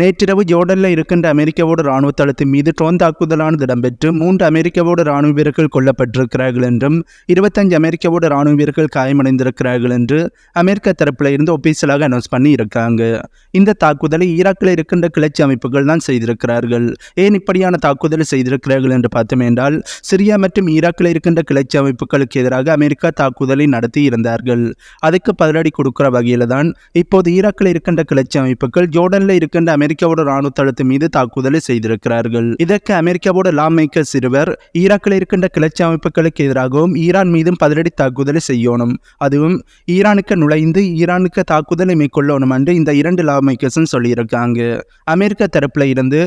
நேற்றிரவு ஜோர்டனில் இருக்கின்ற அமெரிக்காவோட இராணுவ தளத்தின் மீது ட்ரோன் தாக்குதலானது இடம்பெற்று மூன்று அமெரிக்காவோட இராணுவ வீரர்கள் கொல்லப்பட்டிருக்கிறார்கள் என்றும் இருபத்தஞ்சு அமெரிக்காவோட இராணுவ வீரர்கள் காயமடைந்திருக்கிறார்கள் என்று அமெரிக்க தரப்பில் இருந்து ஒபீசியலாக அனௌன்ஸ் பண்ணி இருக்காங்க இந்த தாக்குதலை ஈராக்கில் இருக்கின்ற கிளர்ச்சி அமைப்புகள் தான் செய்திருக்கிறார்கள். ஏன் இப்படியான தாக்குதலை செய்திருக்கிறார்கள் என்று பார்த்தோம் என்றால் சிரியா மற்றும் ஈராக்கில் இருக்கின்ற கிளர்ச்சி அமைப்புகளுக்கு எதிராக அமெரிக்கா தாக்குதலை நடத்தி இருந்தார்கள். அதுக்கு பதிலடி கொடுக்கிற வகையில் தான் இப்போது ஈராக்கில் இருக்கின்ற கிளர்ச்சி அமைப்புகள் ஜோர்டனில் இருக்கின்ற அமெரிக்காவோட ராணுவ தளத்து மீது தாக்குதலை செய்திருக்கிறார்கள். இதற்கு அமெரிக்காவோட லா மேக்கர்ஸ் இருவர் ஈராக்கில் இருக்கின்ற கிளர்ச்சி அமைப்புகளுக்கு எதிராகவும் ஈரான் மீதும் பதிலடி தாக்குதலை செய்யணும். அதுவும் ஈரானுக்கு நுழைந்து ஈரானுக்கு தாக்குதலை மேற்கொள்ளணும் என்று இந்த இரண்டு லா மேக்கர்ஸும் சொல்லியிருக்காங்க. அமெரிக்க தரப்புல இருந்து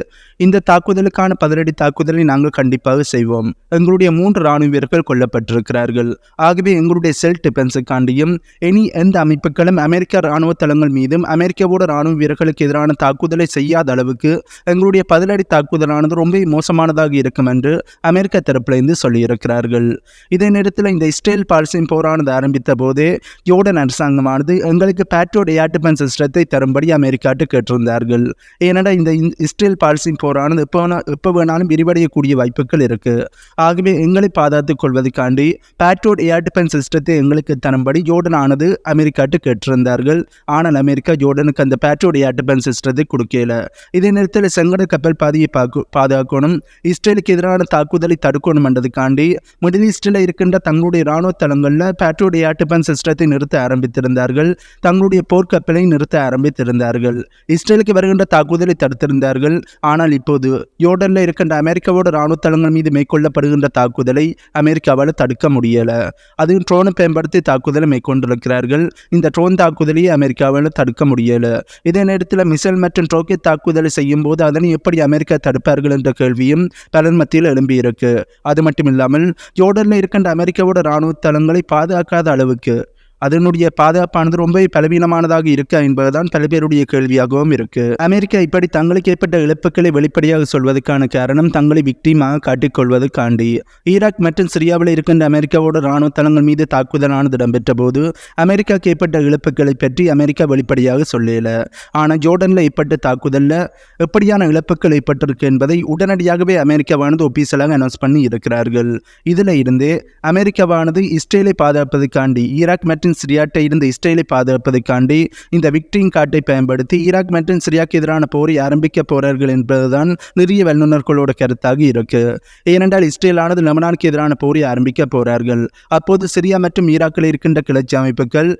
இந்த தாக்குதலுக்கான பதிலடி தாக்குதலை நாங்கள் கண்டிப்பாக செய்வோம். எங்களுடைய மூன்று ராணுவ வீரர்கள் கொல்லப்பட்டிருக்கிறார்கள். ஆகவே எங்களுடைய செல்ஃப் டிஃபென்ஸுக்காண்டியும் இனி எந்த அமைப்புகளும் அமெரிக்க ராணுவ தளங்கள் மீதும் அமெரிக்காவோட ராணுவ வீரர்களுக்கு எதிரான தாக்குதலை செய்யாத அளவுக்கு எங்களுடைய பதிலடி தாக்குதலானது ரொம்ப மோசமானதாக இருக்கும் என்று அமெரிக்க தரப்பிலிருந்து சொல்லியிருக்கிறார்கள். இதே நேரத்தில் இந்த இஸ்ரேல் பாலஸ்தீன் போரானது ஆரம்பித்த போதே ஜோர்டன் அரசாங்கமானது எங்களுக்கு பேட்ரோட் ஏர் டிஃபென்ஸ் சிஸ்டத்தை தரும்படி அமெரிக்காட்டு கேட்டிருந்தார்கள். ஏனென்றால் இந்த இந்- இஸ்ரேல் பாலஸ்தீன் போரானது எப்போ எப்போ வேணாலும் விரிவடையக்கூடிய வாய்ப்புகள் இருக்கு. ஆகவே எங்களை பாதுகாத்துக் கொள்வதற்காண்டி பேட்ரோட் ஏர் டிஃபென்ஸ் சிஸ்டத்தை எங்களுக்கு தரும்படி ஜோர்டன் ஆனது அமெரிக்காட்டு கேட்டிருந்தார்கள். ஆனால் அமெரிக்கா ஜோர்டனுக்கு அந்த பேட்ரோட் ஏர் டிஃபென்ஸ் சிஸ்டத்தை செய்யல இதே நேரத்தில் செங்கட கப்பல் பாதையை பாக்கு பாதுகாக்கணும் இஸ்ரேலுக்கு எதிரான தாக்குதலை தடுக்கணும் என்றதுக்காண்டி மிடில் ஈஸ்டில் இருக்கின்ற தங்களுடைய இராணுவ தளங்களில் பேட்ரோட் ஏர் சிஸ்டத்தை நிறுத்த ஆரம்பித்திருந்தார்கள் தங்களுடைய போர்க்கப்பலை நிறுத்த ஆரம்பித்திருந்தார்கள் இஸ்ரேலுக்கு வருகின்ற தாக்குதலை தடுத்திருந்தார்கள் ஆனால் இப்போது யோர்டனில் இருக்கின்ற அமெரிக்காவோட இராணுவ தளங்கள் மீது மேற்கொள்ளப்படுகின்ற தாக்குதலை அமெரிக்காவால் தடுக்க முடியல அதுவும் ட்ரோனை பயன்படுத்தி தாக்குதலை மேற்கொண்டிருக்கிறார்கள் இந்த ட்ரோன் தாக்குதலையே அமெரிக்காவால் தடுக்க முடியல இதே நேரத்தில் மிசைல் மற்றும் ட்ரோக் நோக்கி தாக்குதலை செய்யும் போது அதனை எப்படி அமெரிக்கா தடுப்பார்கள் என்ற கேள்வியும் பலர் மத்தியில் எழும்பியிருக்கு. அது மட்டுமில்லாமல் ஜோர்டனில் இருக்கின்ற அமெரிக்காவோட இராணுவ தளங்களை பாதுகாக்காத அளவுக்கு அதனுடைய பாதுகாப்பானது ரொம்ப பலவீனமானதாக இருக்கா என்பதுதான் பல பேருடைய கேள்வியாகவும் இருக்கு. அமெரிக்கா இப்படி தங்களுக்கு ஏற்பட்ட இழப்புகளை வெளிப்படையாக சொல்வதற்கான காரணம் தங்களை விக்டிமாக காட்டிக்கொள்வதற்காண்டி. ஈராக் மற்றும் சிரியாவில் இருக்கின்ற அமெரிக்காவோட ராணுவ தளங்கள் மீது தாக்குதலானது இடம்பெற்ற போது அமெரிக்காவுக்கு ஏற்பட்ட இழப்புகளை பற்றி அமெரிக்கா வெளிப்படையாக சொல்லல. ஆனால் ஜோர்டனில் ஏற்பட்ட தாக்குதலில் எப்படியான இழப்புகள் ஏற்பட்டிருக்கு என்பதை உடனடியாகவே அமெரிக்காவானது ஒபீசலாக அனௌன்ஸ் பண்ணி இருக்கிறார்கள். இதில் இருந்தே அமெரிக்காவானது இஸ்ரேலை பாதுகாப்பதற்காண்டி ஈராக் மற்றும் சிரியாட்டை இருந்த இஸ்ரேலை பாதுகாப்பதைக்காண்டி இந்த விக்டிங் காட்டை பயன்படுத்தி ஈராக் மற்றும் சிரியாக்கு எதிரான போரை ஆரம்பிக்க போறார்கள் என்பதுதான் நிறைய வல்லுநர்களோட கருத்தாக இருக்கு. ஏனென்றால் இஸ்ரேலானது லெபனானுக்கு எதிரான போரை ஆரம்பிக்க போறார்கள். அப்போது சிரியா மற்றும் ஈராக்கில் இருக்கின்ற கிளர்ச்சி அமைப்புகள்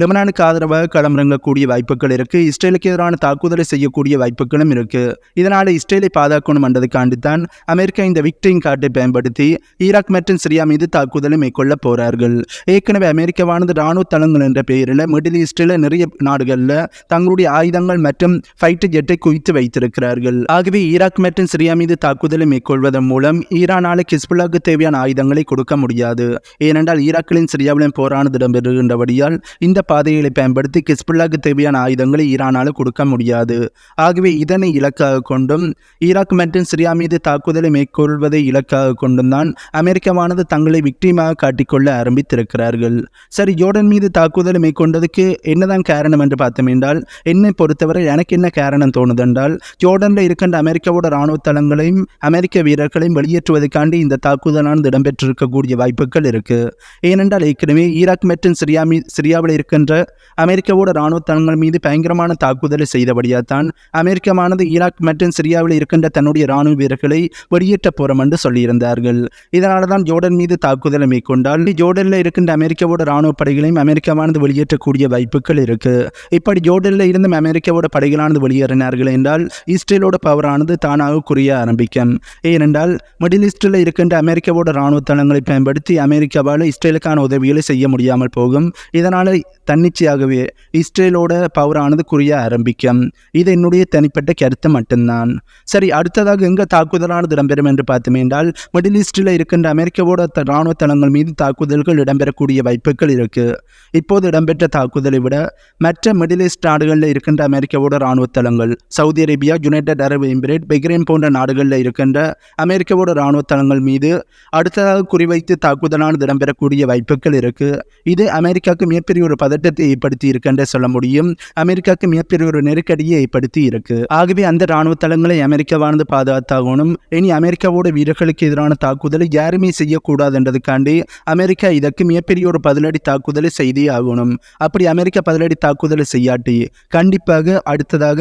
லெபனானுக்கு ஆதரவாக களமிறங்கக்கூடிய வாய்ப்புகள் இருக்குது இஸ்ரேலுக்கு எதிரான தாக்குதலை செய்யக்கூடிய வாய்ப்புகளும் இருக்கு. இதனால் இஸ்ரேலை பாதுகாக்கணும் என்றதுக்காண்டி தான் அமெரிக்கா இந்த விக்டிங் கார்டை பயன்படுத்தி ஈராக் மற்றும் சிரியா மீது தாக்குதலை மேற்கொள்ள போகிறார்கள் ஏற்கனவே அமெரிக்காவானது ராணுவ தளங்கள் என்ற பெயரில் மிடில் ஈஸ்டில் நிறைய நாடுகளில் தங்களுடைய ஆயுதங்கள் மற்றும் ஃபைட்டர் ஜெட்டை குவித்து வைத்திருக்கிறார்கள். ஆகவே ஈராக் மற்றும் சிரியா மீது தாக்குதலை மேற்கொள்வதன் மூலம் ஈரானால கிஸ்புல்லாக்கு தேவையான ஆயுதங்களை கொடுக்க முடியாது. ஏனென்றால் ஈராக்கிலும் சிரியாவிலும் போரானது இடம்பெறுகின்றபடியால் இந்த பாதைகளை பயன்படுத்தி கிஸ்புல்லாக்கு தேவையான ஆயுதங்களை ஈரானால் கொடுக்க முடியாது. ஆகவே இதனை இலக்காக கொண்டும் ஈராக் மற்றும் சிரியா மீது தாக்குதலை மேற்கொள்வதை இலக்காக கொண்டும் தான் அமெரிக்காவானது தங்களை விக்டிமாக காட்டிக்கொள்ள ஆரம்பித்திருக்கிறார்கள். சரி ஜோர்டன் மீது தாக்குதலை மேற்கொண்டதுக்கு என்னதான் காரணம் என்று பார்த்தோம் என்றால் என்னை பொறுத்தவரை எனக்கு என்ன காரணம் தோணுதென்றால் ஜோர்டனில் இருக்கின்ற அமெரிக்காவோட இராணுவ தளங்களையும் அமெரிக்க வீரர்களையும் வெளியேற்றுவதற்காண்டி இந்த தாக்குதலானது இடம்பெற்றிருக்கக்கூடிய வாய்ப்புகள் இருக்கு. ஏனென்றால் ஏற்கனவே ஈராக் மற்றும் சிரியா மீ சிரியாவில் இருக்கின்ற அமெரிக்காவோட இராணுவ தளங்கள் மீது பயங்கரமான தாக்குதலை செய்தபடியாக தான் அமெரிக்கமானது ஈராக் மற்றும் சிரியாவில் இருக்கின்ற தன்னுடைய இராணுவ வீரர்களை வெளியேற்ற போறோம் என்று சொல்லியிருந்தார்கள். இதனால தான் ஜோர்டன் மீது தாக்குதலை மேற்கொண்டால் ஜோர்டனில் இருக்கின்ற அமெரிக்காவோட இராணுவ படைகளையும் அமெரிக்காவானது வெளியேற்றக்கூடிய வாய்ப்புகள் இருக்கு. இப்படி ஜோர்டனில் இருந்தும் அமெரிக்காவோட படைகளானது வெளியேறினார்கள் என்றால் இஸ்ரேலோட பவரானது தானாக குறைய ஆரம்பிக்கும். ஏனென்றால் மிடில் ஈஸ்டில் இருக்கின்ற அமெரிக்காவோட இராணுவ தளங்களை பயன்படுத்தி அமெரிக்காவால் இஸ்ரேலுக்கான உதவிகளை செய்ய முடியாமல் போகும். இதனால் தன்னிச்சையாகவே இஸ்ரேலோட பவரானது குறிய ஆரம்பிக்கும். இது என்னுடைய தனிப்பட்ட கருத்து மட்டும்தான். சரி அடுத்ததாக எங்கே தாக்குதலானது இடம்பெறும் என்று பார்த்தோம் என்றால் மிடில் ஈஸ்டில் இருக்கின்ற அமெரிக்காவோட இராணுவ தளங்கள் மீது தாக்குதல்கள் இடம்பெறக்கூடிய வாய்ப்புகள் இருக்கு. இப்போது இடம்பெற்ற தாக்குதலை விட மற்ற மிடில் ஈஸ்ட் நாடுகளில் இருக்கின்ற அமெரிக்காவோட இராணுவ தளங்கள் Saudi Arabia United Arab Emirate Bahrain போன்ற நாடுகளில் இருக்கின்ற அமெரிக்காவோட இராணுவ தளங்கள் மீது அடுத்ததாக குறிவைத்து தாக்குதலானது இடம்பெறக்கூடிய வாய்ப்புகள் இருக்குது இது அமெரிக்காவுக்கு மிகப்பெரிய ஒரு பத பதட்டத்தை ஏற்படுத்தி இருக்குன்றே சொல்ல முடியும். அமெரிக்காவுக்கு மிகப்பெரிய ஒரு நெருக்கடியை ஏற்படுத்தி இருக்கு. ஆகவே அந்த ராணுவ தளங்களை அமெரிக்கா வாழ்ந்து பாதுகாத்தாகணும். இனி அமெரிக்காவோட வீரர்களுக்கு எதிரான தாக்குதலை யாருமே செய்யக்கூடாது என்றதுக்காண்டி அமெரிக்கா இதற்கு மிகப்பெரிய ஒரு பதிலடி தாக்குதலை செய்தே ஆகணும். அப்படி அமெரிக்கா பதிலடி தாக்குதலை செய்யாட்டி கண்டிப்பாக அடுத்ததாக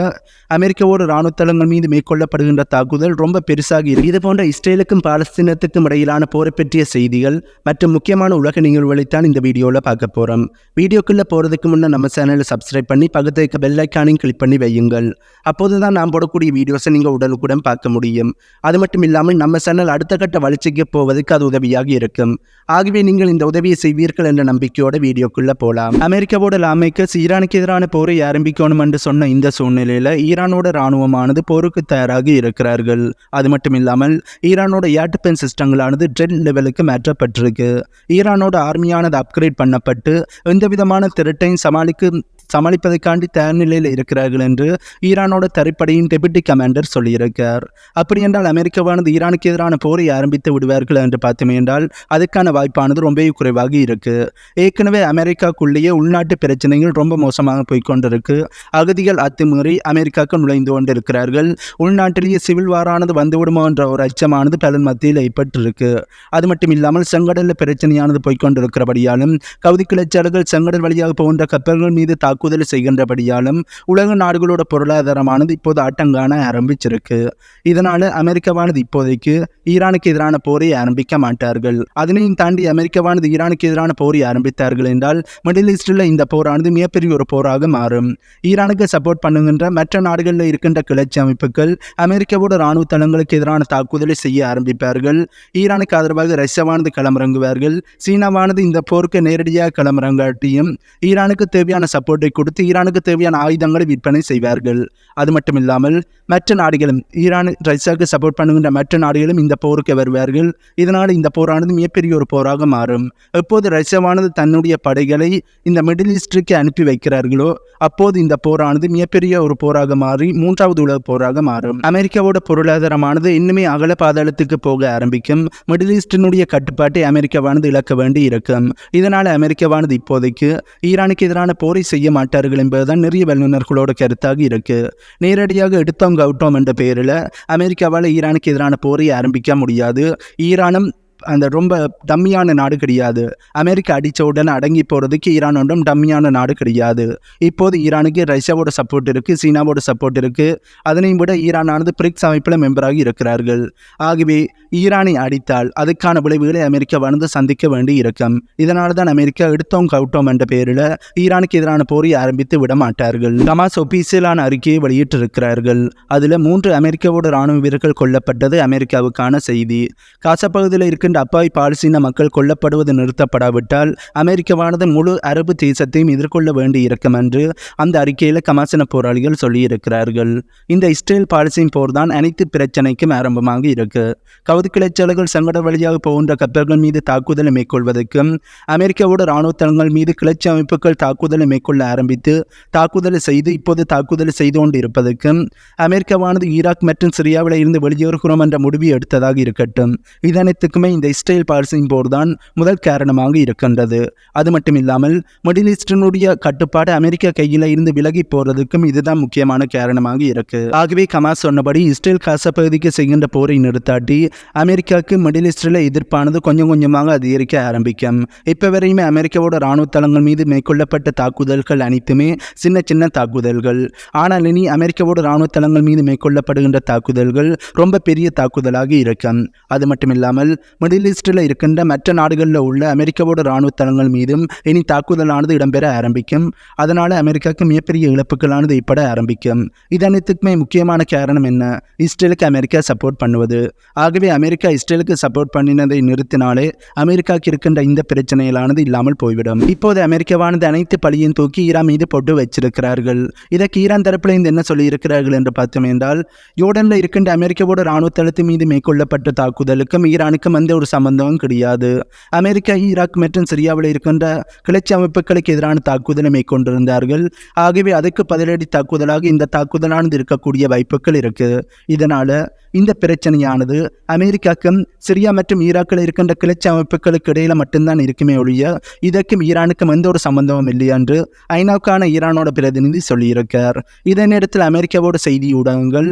அமெரிக்காவோட ராணுவ தளங்கள் மீது மேற்கொள்ளப்படுகின்ற தாக்குதல் ரொம்ப பெருசாக இருக்கு. இது போன்ற இஸ்ரேலுக்கும் பாலஸ்தீனத்துக்கும் இடையிலான போரை பற்றிய செய்திகள் மற்றும் முக்கியமான உலக நிகழ்வுகளைத்தான் இந்த வீடியோவில் பார்க்க போகிறோம் வீடியோக்குள்ள போகிறதுக்கு முன்னே நம்ம சேனலை சப்ஸ்கிரைப் பண்ணி பக்கத்தில் இருக்க பெல் ஐக்கானையும் கிளிக் பண்ணி வையுங்கள். அப்போது தான் நான் போடக்கூடிய வீடியோஸை நீங்கள் உடனுக்குடன் பார்க்க முடியும். அது மட்டும் இல்லாமல் நம்ம சேனல் அடுத்த கட்ட வளர்ச்சிக்கு போவதற்கு அது உதவியாக இருக்கும். ஆகவே நீங்கள் இந்த உதவியை செய்வீர்கள் என்ற நம்பிக்கையோட வீடியோக்குள்ளே போகலாம் அமெரிக்காவோட லாமைக்கு ஈரானுக்கு எதிரான போரை ஆரம்பிக்கணும் என்று சொன்ன இந்த சூழ்நிலையில் ஈரானோட இராணுவமானது போருக்கு தயாராக இருக்கிறார்கள். அது மட்டும் இல்லாமல் ஈரானோட ஏர்டிபென் சிஸ்டங்களானது ட்ரெட் லெவலுக்கு மாற்றப்பட்டிருக்கு. ஈரானோட ஆர்மியானது அப்கிரேட் பண்ணப்பட்டு எந்த விதமான திருட்டையும் சமாளிக்கும் சமாளிப்பதற்காண்டி தயார் நிலையில் இருக்கிறார்கள் என்று ஈரானோட தரைப்படையின் டெபுட்டி கமாண்டர் சொல்லியிருக்கார். அப்படி என்றால் அமெரிக்காவானது ஈரானுக்கு எதிரான போரை ஆரம்பித்து விடுவார்கள் என்று பார்த்தோமே என்றால் அதுக்கான வாய்ப்பானது ரொம்பவே குறைவாக இருக்கு. ஏற்கனவே அமெரிக்காக்குள்ளேயே உள்நாட்டு பிரச்சனைகள் ரொம்ப மோசமாக போய்கொண்டிருக்கு அகதிகள் அத்துமீறி அமெரிக்காவுக்கு நுழைந்து கொண்டிருக்கிறார்கள். உள்நாட்டிலேயே சிவில் வாரானது வந்துவிடுமோ என்ற ஒரு அச்சமானது பலர் மத்தியில் ஏற்பட்டிருக்கு. அது மட்டும் இல்லாமல் செங்கடலில் பிரச்சனையானது போய்கொண்டிருக்கிறபடியாலும் கவுதி கிளச்சாளர்கள் செங்கடல் வழியாக போகின்ற கப்பல்கள் மீது தாக்கு தாக்குதல் செய்கின்றபடியாலும் உலக நாடுகளோட பொருளாதாரமானது இப்போது ஆட்டங்கான ஆரம்பிச்சிருக்கு. இதனால அமெரிக்காவானது இப்போதைக்கு ஈரானுக்கு எதிரான போரை ஆரம்பிக்க மாட்டார்கள். அதனையும் தாண்டி அமெரிக்காவானது ஈரானுக்கு எதிரான போரை ஆரம்பித்தார்கள் என்றால் மிடில் ஈஸ்டில் இந்த போரானது மிகப்பெரிய ஒரு போராக மாறும். ஈரானுக்கு சப்போர்ட் பண்ணுகின்ற மற்ற நாடுகளில் இருக்கின்ற கிளர்ச்சி அமைப்புகள் அமெரிக்காவோட இராணுவ தளங்களுக்கு எதிரான தாக்குதலை செய்ய ஆரம்பிப்பார்கள். ஈரானுக்கு ஆதரவாக ரஷ்யாவானது களமிறங்குவார்கள். சீனாவானது இந்த போருக்கு நேரடியாக களமிறங்காட்டியும் ஈரானுக்கு தேவையான சப்போர்ட் சப்போர்ட்டை கொடுத்து ஈரானுக்கு தேவையான ஆயுதங்களை விற்பனை செய்வார்கள். அது மட்டுமில்லாமல் மற்ற நாடுகளும் ஈரான் ரஷ்யாவுக்கு சப்போர்ட் பண்ணுகின்ற மற்ற நாடுகளும் இந்த போருக்கு வருவார்கள். இதனால் இந்த போரானது மிகப்பெரிய ஒரு போராக மாறும். எப்போது ரஷ்யாவானது தன்னுடைய படைகளை இந்த மிடில் ஈஸ்டுக்கு அனுப்பி வைக்கிறார்களோ அப்போது இந்த போரானது மிகப்பெரிய ஒரு போராக மாறி மூன்றாவது உலக போராக மாறும். அமெரிக்காவோட பொருளாதாரமானது இன்னுமே அகல பாதாளத்துக்கு போக ஆரம்பிக்கும். மிடில் ஈஸ்டினுடைய கட்டுப்பாட்டை அமெரிக்காவானது இழக்க வேண்டி இருக்கும் இதனால் அமெரிக்காவானது இப்போதைக்கு ஈரானுக்கு எதிரான போரை செய்ய மாட்டார்கள் என்பதுதான் நிறைய வல்லுநர்களோட கருத்தாக இருக்கு. நேரடியாக எடுத்தோம் கவுட்டோம் என்ற பெயரில் அமெரிக்காவால் ஈரானுக்கு எதிரான போரை ஆரம்பிக்க முடியாது. ஈரானும் அந்த ரொம்ப டம்மியான நாடு கிடையாது. அமெரிக்கா அடித்த உடனே அடங்கி போகிறதுக்கு ஈரான் ஒன்றும் டம்மியான நாடு கிடையாது. இப்போது ஈரானுக்கு ரஷ்யாவோட சப்போர்ட் இருக்குது சீனாவோட சப்போர்ட் இருக்குது அதனையும் விட ஈரானானது பிரிக்ஸ் அமைப்பில் மெம்பராகி இருக்கிறார்கள். ஆகவே ஈரானை அடித்தால் அதுக்கான விளைவுகளை அமெரிக்கா வந்து சந்திக்க வேண்டி இருக்கும். இதனால தான் அமெரிக்கா எடுத்தோம் கவுட்டோம் என்ற பெயரில் ஈரானுக்கு எதிரான போரை ஆரம்பித்து விட மாட்டார்கள். ஹமாஸ் ஒபீசியலான அறிக்கையை வெளியிட்டிருக்கிறார்கள். அதில் மூன்று அமெரிக்காவோட ராணுவ வீரர்கள் கொல்லப்பட்டது அமெரிக்காவுக்கான செய்தி. காசா பகுதியில் இருக்கின்ற அப்பாவி பாலஸ்தீன மக்கள் கொல்லப்படுவது நிறுத்தப்படாவிட்டால் அமெரிக்காவானது முழு அரபு தேசத்தையும் எதிர்கொள்ள வேண்டி இருக்கும் என்று அந்த அறிக்கையில் கமாசன போராளிகள் சொல்லியிருக்கிறார்கள். இந்த இஸ்ரேல் பாலஸ்தீன் போர் தான் அனைத்து பிரச்சனைக்கும் ஆரம்பமாக இருக்கு. கவுதி கிளைச்சலுகள் சங்கட வழியாக போகின்ற கப்பல்கள் மீது தாக்குதலை மேற்கொள்வதற்கும் அமெரிக்காவோட இராணுவ தளங்கள் மீது கிளர்ச்சி அமைப்புகள் தாக்குதலை மேற்கொள்ள ஆரம்பித்து தாக்குதலை செய்து இப்போது தாக்குதலை செய்து கொண்டு இருப்பதற்கும் அமெரிக்காவானது ஈராக் மற்றும் சிரியாவில் இருந்து வெளியேறுகிறோம் என்ற முடிவை எடுத்ததாக இருக்கட்டும். இதனைத்துக்குமே இந்த இஸ்ரேல் பாலஸ்தீன் போர் தான் முதல் காரணமாக இருக்கின்றது. அது மட்டும் இல்லாமல் மிடில் ஈஸ்டனுடைய கட்டுப்பாடு அமெரிக்கா கையில் இருந்து விலகி போறதுக்கும் இதுதான் முக்கியமான காரணமாக இருக்கு. ஆகவே கமாஸ் சொன்னபடி இஸ்ரேல் காசா பகுதிக்கு செய்கின்ற போரை நிறுத்தாட்டி அமெரிக்காவுக்கு மிடில் ஈஸ்டில் எதிர்ப்பானது கொஞ்சம் கொஞ்சமாக அதிகரிக்க ஆரம்பிக்கும். இப்போ வரையுமே அமெரிக்காவோட இராணுவ தளங்கள் மீது மேற்கொள்ளப்பட்ட தாக்குதல்கள் அனைத்துமே சின்ன சின்ன தாக்குதல்கள். ஆனால் இனி அமெரிக்காவோட இராணுவ தளங்கள் மீது மேற்கொள்ளப்படுகின்ற தாக்குதல்கள் ரொம்ப பெரிய தாக்குதலாக இருக்கும். அது மட்டும் இல்லாமல் மிடில் ஈஸ்டில் இருக்கின்ற மற்ற நாடுகளில் உள்ள அமெரிக்காவோட இராணுவ தளங்கள் மீதும் இனி தாக்குதலானது இடம்பெற ஆரம்பிக்கும். அதனால் அமெரிக்காவுக்கு மிகப்பெரிய இழப்புகளானது ஏற்பட ஆரம்பிக்கும். இது அனைத்துக்குமே முக்கியமான காரணம் என்ன? இஸ்ரேலுக்கு அமெரிக்கா சப்போர்ட் பண்ணுவது. ஆகவே அமெரிக்கா இஸ்ரேலுக்கு சப்போர்ட் பண்ணினதை நிறுத்தினாலே அமெரிக்காவுக்கு இருக்கின்ற இந்த பிரச்சனையிலானது இல்லாமல் போய்விடும். இப்போது அமெரிக்காவானது அனைத்து பழியும் தூக்கி ஈரான் மீது போட்டு வச்சிருக்கிறார்கள். இதற்கு ஈரான் தரப்பில் இருந்து என்ன சொல்லி இருக்கிறார்கள் என்று பார்த்தோம் என்றால் யோர்டனில் இருக்கின்ற அமெரிக்காவோட இராணுவ தளத்து மீது மேற்கொள்ளப்பட்ட தாக்குதலுக்கும் ஈரானுக்கும் எந்த ஒரு சம்பந்தமும் கிடையாது. அமெரிக்கா ஈராக் மற்றும் சிரியாவில் இருக்கின்ற கிளர்ச்சி அமைப்புகளுக்கு எதிரான தாக்குதலை மேற்கொண்டிருந்தார்கள். ஆகவே அதுக்கு பதிலடி தாக்குதலாக இந்த தாக்குதலானது இருக்கக்கூடிய வாய்ப்புகள் இருக்கு. இதனால இந்த பிரச்சனையானது அமெரிக்காக்கும் சிரியா மற்றும் ஈராக்கில் இருக்கின்ற கிளர்ச்சி அமைப்புகளுக்கு இடையில மட்டும்தான் இருக்குமே ஒழிய இதற்கும் ஈரானுக்கும் எந்த ஒரு சம்பந்தமும் இல்லை என்று ஐநாவுக்கான ஈரானோட பிரதிநிதி சொல்லியிருக்கார். இதே நேரத்தில் அமெரிக்காவோட செய்தி ஊடகங்கள்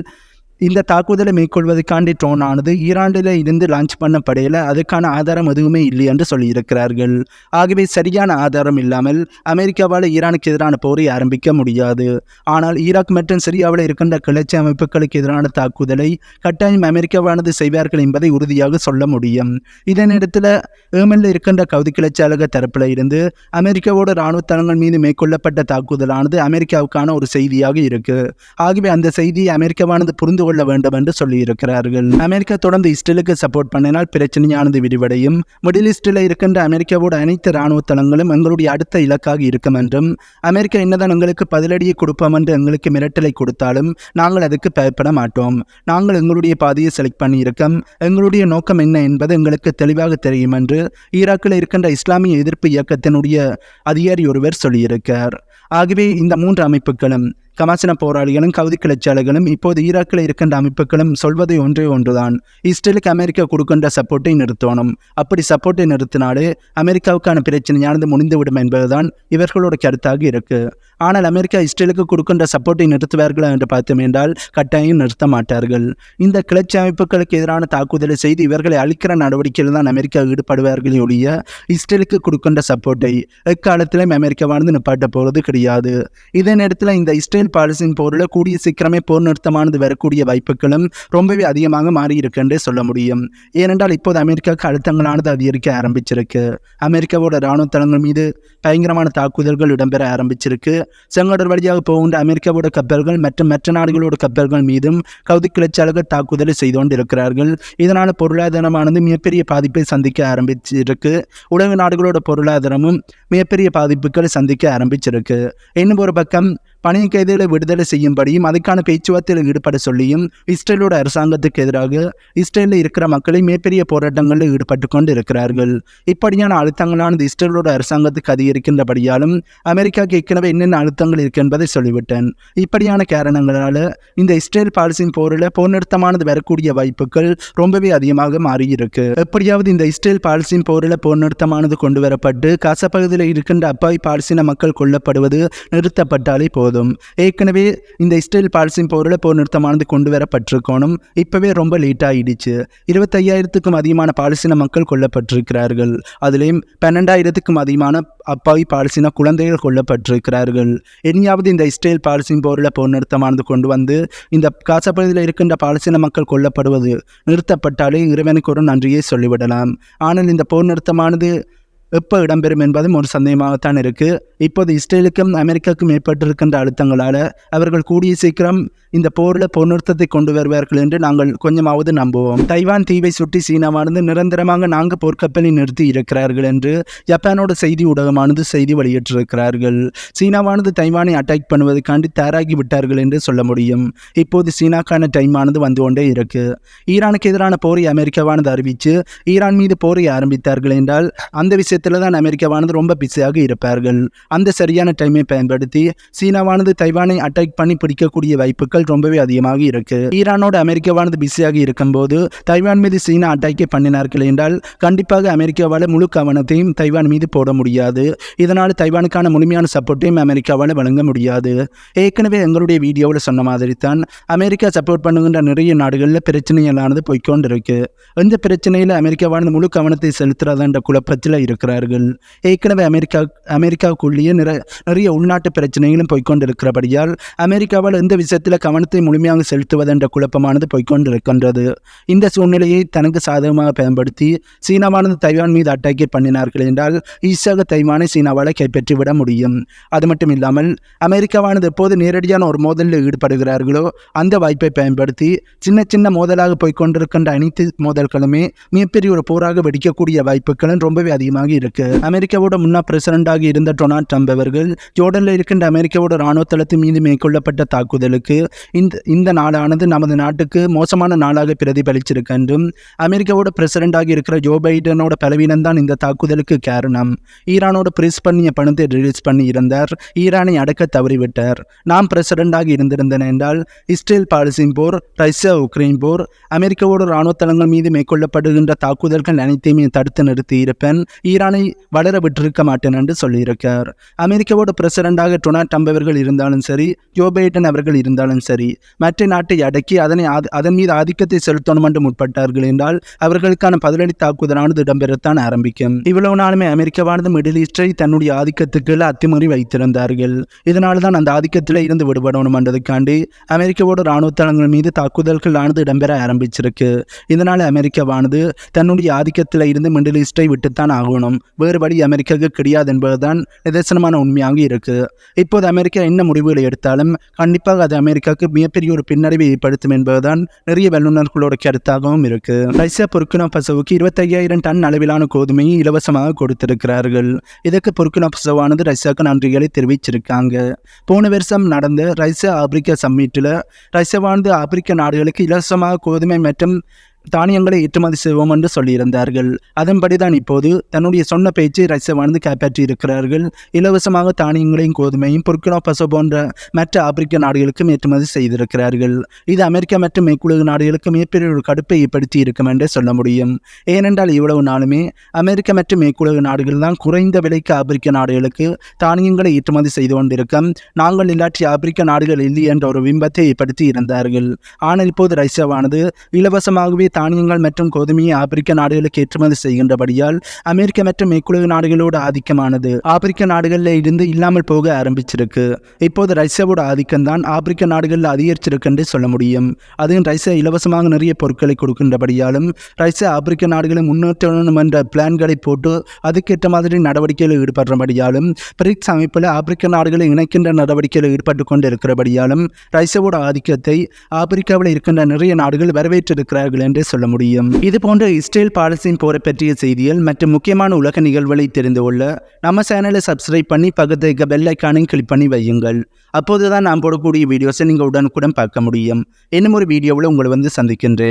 இந்த தாக்குதலை மேற்கொள்வதற்காண்டி ட்ரோன் ஆனது ஈராண்டில் இருந்து லான்ச் பண்ண படையில் அதுக்கான ஆதாரம் எதுவுமே இல்லை என்று சொல்லியிருக்கிறார்கள். ஆகவே சரியான ஆதாரம் இல்லாமல் அமெரிக்காவால் ஈரானுக்கு எதிரான போரை ஆரம்பிக்க முடியாது. ஆனால் ஈராக் மற்றும் சிரியாவில் இருக்கின்ற கிளர்ச்சி அமைப்புகளுக்கு எதிரான தாக்குதலை கட்டாயம் அமெரிக்காவானது செய்வார்கள் என்பதை உறுதியாக சொல்ல முடியும். இதே நேரத்தில் ஏமனில் இருக்கின்ற கவுதி கிளர்ச்சியாளக தரப்பில் இருந்து அமெரிக்காவோட இராணுவ தளங்கள் மீது மேற்கொள்ளப்பட்ட தாக்குதலானது அமெரிக்காவுக்கான ஒரு செய்தியாக இருக்கு. ஆகவே அந்த செய்தியை அமெரிக்காவானது புரிந்து கொள்ள வேண்டும் என்று சொல்லியிருக்கிறார்கள். அமெரிக்கா தொடர்ந்து இஸ்ரேலுக்கு சப்போர்ட் பண்ணினால் பிரச்சனையானது விரிவடையும். மிடில் ஈஸ்டில் இருக்கின்ற அமெரிக்காவோட அனைத்து இராணுவ தளங்களும் எங்களுடைய அடுத்த இலக்காக இருக்கும் என்றும் அமெரிக்கா என்னதான் எங்களுக்கு பதிலடியை கொடுப்போம் என்று எங்களுக்கு மிரட்டலை கொடுத்தாலும் நாங்கள் அதுக்கு பயப்பட மாட்டோம். நாங்கள் எங்களுடைய பாதையை செலக்ட் பண்ணியிருக்கோம். எங்களுடைய நோக்கம் என்ன என்பது எங்களுக்கு தெளிவாக தெரியும் என்று ஈராக்கில் இருக்கின்ற இஸ்லாமிய எதிர்ப்பு இயக்கத்தினுடைய அதிகாரி ஒருவர் சொல்லியிருக்கார். ஆகவே இந்த மூன்று அமைப்புகளும் கமாசின போராளிகளும் கவுதி கிளர்ச்சியாளர்களும் இப்போது ஈராக்கில் இருக்கின்ற அமைப்புகளும் சொல்வது ஒன்றே ஒன்றுதான். இஸ்ரேலுக்கு அமெரிக்கா கொடுக்கின்ற சப்போர்ட்டை நிறுத்தணும். அப்படி சப்போர்ட்டை நிறுத்தினாலே அமெரிக்காவுக்கான பிரச்சனையானது முடிந்துவிடும் என்பதுதான் இவர்களோட கருத்தாக இருக்கு. ஆனால் அமெரிக்கா இஸ்ரேலுக்கு கொடுக்கின்ற சப்போர்ட்டை நிறுத்துவார்களா என்று பார்த்தோம் என்றால் கட்டாயம் நிறுத்த மாட்டார்கள். இந்த கிளர்ச்சி அமைப்புகளுக்கு எதிரான தாக்குதலை செய்து இவர்களை அழிக்கிற நடவடிக்கையில் தான் அமெரிக்கா ஈடுபடுவார்களே ஒழிய இஸ்ரேலுக்கு கொடுக்கின்ற சப்போர்ட்டை எக்காலத்திலும் அமெரிக்காவானது நிப்பாட்ட போகிறது கிடையாது. இதே நேரத்தில் இந்த இஸ்ரேல் பாலஸ்தீன் போரில் கூடிய சீக்கிரமே போர் நிறுத்தமானது வரக்கூடிய வாய்ப்புகளும் ரொம்பவே அதிகமாக மாறி இருக்குன்றே சொல்ல முடியும். ஏனென்றால் இப்போது அமெரிக்காவுக்கு அழுத்தங்களானது அதிகரிக்க ஆரம்பிச்சிருக்கு. அமெரிக்காவோட இராணுவ தளங்கள் மீது பயங்கரமான தாக்குதல்கள் இடம்பெற ஆரம்பிச்சிருக்கு. செங்கடல் வழியாக போகின்ற அமெரிக்காவோட கப்பல்கள் மற்றும் மற்ற நாடுகளோட கப்பல்கள் மீதும் கவுதி கிளர்ச்சியாளர்கள் தாக்குதலை செய்து கொண்டிருக்கிறார்கள் இதனால் பொருளாதாரமானது மிகப்பெரிய பாதிப்பை சந்திக்க ஆரம்பிச்சிருக்கு. உலக நாடுகளோட பொருளாதாரமும் மிகப்பெரிய பாதிப்புகளை சந்திக்க ஆரம்பிச்சிருக்கு. இன்னும் ஒரு பக்கம் பணிய கைதிகளை விடுதலை செய்யும்படியும் அதுக்கான பேச்சுவார்த்தையில் ஈடுபட சொல்லியும் இஸ்ரேலோட அரசாங்கத்துக்கு எதிராக இஸ்ரேலில் இருக்கிற மக்களை மிகப்பெரிய போராட்டங்களில் ஈடுபட்டு கொண்டு இருக்கிறார்கள் இப்படியான அழுத்தங்களானது இஸ்ரேலோட அரசாங்கத்துக்கு அதிகரிக்கின்றபடியாலும் அமெரிக்காவுக்கு ஏற்கனவே என்னென்ன அழுத்தங்கள் இருக்கு என்பதை சொல்லிவிட்டேன். இப்படியான காரணங்களால் இந்த இஸ்ரேல் பாலிசின் போரில் போர் நிறுத்தமானது வரக்கூடிய வாய்ப்புகள் ரொம்பவே அதிகமாக மாறியிருக்கு. எப்படியாவது இந்த இஸ்ரேல் பாலிசின் போரில் போர் நிறுத்தமானது கொண்டு வரப்பட்டு காசப்பகுதியில் இருக்கின்ற அப்பாவி பாலிசின மக்கள் கொல்லப்படுவது நிறுத்தப்பட்டாலே போதும். ஏற்கனவே இந்த இஸ்ரேல் பாலஸ்தீன் போரில் போர் நிறுத்தமானது கொண்டு வரப்பட்டிருக்கணும் இப்போவே ரொம்ப லேட் இருபத்தையாயிரத்துக்கும் அதிகமான பாலஸ்தீன மக்கள் கொல்லப்பட்டிருக்கிறார்கள். அதிலேயும் பன்னெண்டாயிரத்துக்கும் அதிகமான அப்பாவி பாலஸ்தீன குழந்தைகள் கொல்லப்பட்டிருக்கிறார்கள். இனியாவது இந்த இஸ்ரேல் பாலஸ்தீன் போரில் போர் நிறுத்தமானது கொண்டு வந்து இந்த காசப்பகுதியில் இருக்கின்ற பாலஸ்தீன மக்கள் கொல்லப்படுவது நிறுத்தப்பட்டாலே இறைவனுக்கு ஒரு நன்றியை சொல்லிவிடலாம். ஆனால் இந்த போர் நிறுத்தமானது எப்போ இடம்பெறும் என்பதும் ஒரு சந்தேகமாகத்தான் இருக்குது இப்போது இஸ்ரேலுக்கும் அமெரிக்காவுக்கும் ஏற்பட்டிருக்கின்ற அழுத்தங்களால் அவர்கள் கூடிய சீக்கிரம் இந்த போரில் போர் நிறுத்தத்தை கொண்டு வருவார்கள் என்று நாங்கள் கொஞ்சமாவது நம்புவோம். தைவான் தீவை சுற்றி சீனாவானது நிரந்தரமாக நான்கு போர்க்கப்பலை நிறுத்தி இருக்கிறார்கள் என்று ஜப்பானோட செய்தி ஊடகமானது செய்தி வெளியிட்டிருக்கிறார்கள். சீனாவானது தைவானை அட்டாக் பண்ணுவதற்காண்டி தயாராகி விட்டார்கள் என்று சொல்ல முடியும். இப்போது சீனாக்கான டைமானது வந்து கொண்டே இருக்கு. ஈரானுக்கு எதிரான போரை அமெரிக்காவானது அறிவித்து ஈரான் மீது போரை ஆரம்பித்தார்கள் என்றால் அந்த விஷயத்தில் தான் அமெரிக்காவானது ரொம்ப பிஸியாக இருப்பார்கள். அந்த சரியான டைமை பயன்படுத்தி சீனாவானது தைவானை அட்டாக் பண்ணி பிடிக்கக்கூடிய வாய்ப்புகள் ரொம்பவே அதிகமாக இருக்கு. ஈரானோட அமெரிக்காவானது பிஸியாக இருக்கும்போது தைவான் மீது சீனா அட்டாக்கை பண்ணினார்கள் என்றால் கண்டிப்பாக அமெரிக்காவால் முழு கவனத்தையும் தைவான் மீது போட முடியாது. இதனால் தைவானுக்கான முழுமையான சப்போர்ட்டையும் அமெரிக்காவால் வழங்க முடியாது. ஏற்கனவே எங்களுடைய வீடியோவில் சொன்ன மாதிரி தான் அமெரிக்கா சப்போர்ட் பண்ணுகின்ற நிறைய நாடுகளில் பிரச்சனைகளானது போய்கொண்டிருக்கு இந்த பிரச்சனையில் அமெரிக்காவானது முழு கவனத்தை செலுத்துறதுன்ற குழப்பத்தில் இருக்கிறார்கள் ஏற்கனவே அமெரிக்கா அமெரிக்காவுக்குள்ளேயே நிற நிறைய உள்நாட்டு பிரச்சனைகளும் போய்கொண்டிருக்கிறபடியால் அமெரிக்காவால் எந்த விஷயத்தில் கவனத்தை முழுமையாக செலுத்துவதென்ற குழப்பமானது போய்கொண்டிருக்கின்றது இந்த சூழ்நிலையை தனக்கு சாதகமாக பயன்படுத்தி சீனாவானது தைவான் மீது அட்டாக்கி பண்ணினார்கள் என்றால் ஈஸியாக தைவானை சீனாவால் கைப்பற்றிவிட முடியும். அது மட்டும் இல்லாமல் அமெரிக்காவானது எப்போது நேரடியான ஒரு மோதலில் ஈடுபடுகிறார்களோ அந்த வாய்ப்பை பயன்படுத்தி சின்ன சின்ன மோதலாக போய்கொண்டிருக்கின்ற அனைத்து மோதல்களுமே மிகப்பெரிய ஒரு போராக வெடிக்கக்கூடிய வாய்ப்புகளும் ரொம்பவே அதிகமாக இருக்கு. அமெரிக்காவோட முன்னாள் பிரசிடண்டாக இருந்த டொனால்ட் ட்ரம்ப் அவர்கள் ஜோர்டனில் இருக்கின்ற அமெரிக்காவோட ராணுவ தளத்தின் மீது மேற்கொள்ளப்பட்ட தாக்குதலுக்கு இந்த இந்த நாளானது நமது நாட்டுக்கு மோசமான நாளாக பிரதிபலிச்சிருக்கு என்றும் அமெரிக்காவோட பிரசிடண்டாக இருக்கிற ஜோ பைடனோட பலவீனம் தான் இந்த தாக்குதலுக்கு காரணம். ஈரானோட பிரிஸ் பண்ணிய பணத்தை ரிலீஸ் பண்ணி இருந்தார். ஈரானை அடக்க தவறிவிட்டார். நாம் பிரசிடண்டாக இருந்திருந்தேன் என்றால் இஸ்ரேல் பாலஸ்தீன் போர் ரஷ்யா உக்ரைன் போர் அமெரிக்காவோட ராணுவ தளங்கள் மீது மேற்கொள்ளப்படுகின்ற தாக்குதல்கள் அனைத்தையுமே தடுத்து நிறுத்தி இருப்பேன் ஈரானை வளர விட்டிருக்க மாட்டேன் என்று சொல்லியிருக்கார். அமெரிக்காவோட பிரசிடண்டாக டொனால்ட் ட்ரம்ப் அவர்கள் இருந்தாலும் சரி ஜோ பைடன் அவர்கள் இருந்தாலும் சரி மற்ற நாட்டை அடக்கி அதனை அதன் மீது ஆதிக்கத்தை செலுத்தணும் என்று முற்பட்டார்கள் என்றால் அவர்களுக்கான பதிலடி தாக்குதலானது இடம்பெறத்தான் ஆரம்பிக்கும். இவ்வளவு நாளுமே அமெரிக்காவானது மிடில் ஈஸ்டை தன்னுடைய ஆதிக்கத்துக்கு அத்துமீறி வைத்திருந்தார்கள். இதனால தான் அந்த ஆதிக்கத்தில் இருந்து விடுபடணும் என்றதுக்காண்டி அமெரிக்காவோட இராணுவ தளங்கள் மீது தாக்குதல்கள் ஆனது இடம்பெற ஆரம்பிச்சிருக்கு. இதனால் அமெரிக்காவானது தன்னுடைய ஆதிக்கத்தில் இருந்து மிடில் ஈஸ்டை விட்டுத்தான் ஆகணும். வேறு வழி அமெரிக்காவுக்கு கிடையாது என்பதுதான் நிதர்சனமான உண்மையாக இருக்குது இப்போது அமெரிக்கா என்ன முடிவுகளை எடுத்தாலும் கண்டிப்பாக அது அமெரிக்காவுக்கு மிகப்பெரிய ஒரு பின்னடைவை ஏற்படுத்தும் என்பதுதான் நிறைய வல்லுநர்களோட கருத்தாகவும் இருக்கு. ரஷ்யா பொருக்கினா பசவுக்கு இருபத்தையாயிரம் டன் அளவிலான கோதுமையை இலவசமாக கொடுத்திருக்கிறார்கள். இதற்கு பொருக்கினா பசவானது ரஷ்யாவுக்கு நன்றிகளை தெரிவிச்சிருக்காங்க. போன வருஷம் நடந்த ரஷ்யா ஆப்பிரிக்கா சம்மிட்டில் ரஷ்யாவானது ஆப்பிரிக்க நாடுகளுக்கு இலவசமாக கோதுமை மற்றும் தானியங்களை ஏற்றுமதி செய்வோம் என்று சொல்லியிருந்தார்கள். அதன்படிதான் இப்போது தன்னுடைய சொன்ன பேச்சை ரஷ்யாவானது காப்பாற்றி இருக்கிறார்கள். இலவசமாக தானியங்களையும் கோதுமையும் பொருட்களோ பசோ போன்ற மற்ற ஆப்பிரிக்க நாடுகளுக்கும் ஏற்றுமதி செய்திருக்கிறார்கள். இது அமெரிக்கா மற்றும் மேற்குலக நாடுகளுக்கு மிகப்பெரிய ஒரு கடுப்பை ஏற்படுத்தி இருக்கும் என்றே சொல்ல முடியும். ஏனென்றால் இவ்வளவு நாளுமே அமெரிக்கா மற்றும் மேற்குலக நாடுகள் தான் குறைந்த விலைக்கு ஆப்பிரிக்க நாடுகளுக்கு தானியங்களை ஏற்றுமதி செய்து கொண்டிருக்கும் நாங்கள் இல்லாற்றி ஆப்பிரிக்க நாடுகள் இல்லை என்ற ஒரு பிம்பத்தை ஏற்படுத்தி இருந்தார்கள் ஆனால் இப்போது ரஷ்யாவானது இலவசமாகவே தானியங்கள் மற்றும் கோதுமையை ஆப்பிரிக்க நாடுகளுக்கு ஏற்றுமதி செய்கின்றபடியால் அமெரிக்க மற்றும் மேற்குலக நாடுகளோட ஆதிக்கமானது. ஆப்பிரிக்க நாடுகளில் இருந்து இல்லாமல் போக ஆரம்பிச்சிருக்கு. இப்போது ரஷ்யாவோட ஆதிக்கம் தான் ஆப்பிரிக்க நாடுகளில் அதிகரிச்சிருக்கு என்று சொல்ல முடியும். அதுவும் ரஷ்யா இலவசமாக நிறைய பொருட்களை கொடுக்கின்றபடியாலும் ரஷ்யா ஆப்பிரிக்க நாடுகளை முன்னேற்றணும் என்ற பிளான்களை போட்டு அதுக்கேற்ற மாதிரி நடவடிக்கையில் ஈடுபடுறபடியாலும் பிரிக்ஸ் அமைப்பில் ஆப்பிரிக்க நாடுகளை இணைக்கின்ற நடவடிக்கையில் ஈடுபட்டு கொண்டு இருக்கிறபடியாலும் ரஷ்யாவோட ஆதிக்கத்தை ஆப்பிரிக்காவில் இருக்கின்ற நிறைய நாடுகள் வரவேற்றிருக்கிறார்கள் என்று சொல்ல முடியும். இது போன்ற இஸ்ரேல் பாலஸ்தீன் போரை பற்றிய செய்திகள் மற்றும் முக்கியமான உலக நிகழ்வுகளை தெரிந்து கொள்ள நம்ம சேனலை சப்ஸ்கிரைப் பண்ணி பக்கத்தில் இருக்க பெல் ஐக்கானையும் கிளிக் பண்ணி வையுங்கள். அப்போதுதான் நாம் நான் போடக்கூடிய வீடியோஸை நீங்கள் உடனுக்குடன் பார்க்க முடியும். இன்னும் ஒரு வீடியோவில் உங்களை வந்து சந்திக்கின்றேன்.